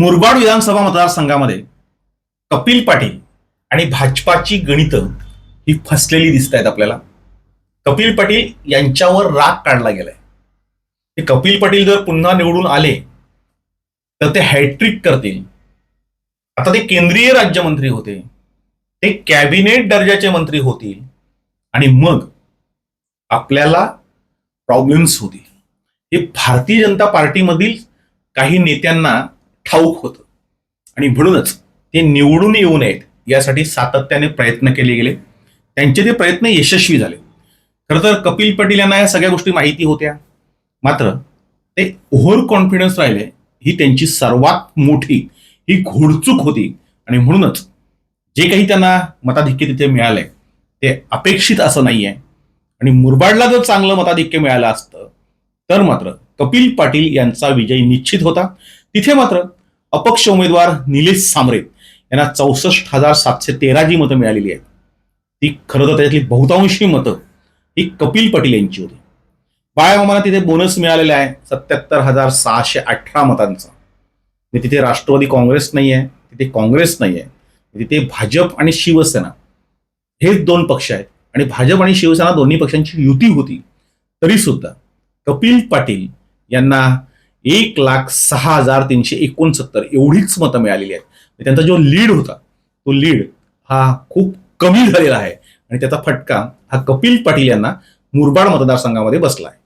मुरबाड विधानसभा मतदारसंघामध्ये कपिल पाटील आणि भाजपाची गणितं ही फसलेली दिसत आहेत आपल्याला. कपिल पाटील यांच्यावर राग काढला गेलाय. ते कपिल पाटील जर पुन्हा निवडून आले तर ते हॅट्रिक करतील. आता ते केंद्रीय राज्यमंत्री होते. ते कॅबिनेट दर्जाचे मंत्री होतील. आणि मग आपल्याला प्रॉब्लेम्स होतील. हे भारतीय जनता पार्टीमधील काही नेत्यांना ठाऊक होतं. आणि म्हणूनच ते निवडून येऊ नयेत यासाठी सातत्याने प्रयत्न केले गेले. त्यांचे ते प्रयत्न यशस्वी झाले. खरं तर कपिल पाटील यांना या सगळ्या गोष्टी माहिती होत्या. मात्र ते ओव्हर कॉन्फिडन्स राहिले ही त्यांची सर्वात मोठी ही घोडचूक होती. आणि म्हणूनच जे काही त्यांना मताधिक्य तिथे मिळालंय ते अपेक्षित असं नाही आहे आणि मुरबाडला जर चांगलं मताधिक्य मिळालं असतं तर मात्र कपिल पाटील यांचा विजय निश्चित होता. तिथे मात्र अपक्ष उमेदवार निलेश सामरे यांना चौसष्ट हजार सातशे तेरा जी मतं मिळालेली आहेत. ती खरं तर त्यातली बहुतांशी मतं ही कपिल पाटील यांची होती. बाळामामाला तिथे बोनस मिळालेला आहे सत्याहत्तर हजार सहाशे अठरा मतांचा. तिथे राष्ट्रवादी काँग्रेस नाही आहे तिथे काँग्रेस नाही आहे तिथे भाजप आणि शिवसेना हेच दोन पक्ष आहेत. आणि भाजप आणि शिवसेना दोन्ही पक्षांची युती होती तरी सुद्धा कपिल पाटील यांना एक लाख सहा हजार तीनशे एकोणसत्तर एवढीच मतं मिळालेली आहेत. त्यांचा जो लीड होता तो लीड हा खूप कमी झालेला आहे. आणि त्याचा फटका हा कपिल पाटील यांना मुरबाड मतदारसंघामध्ये बसला आहे.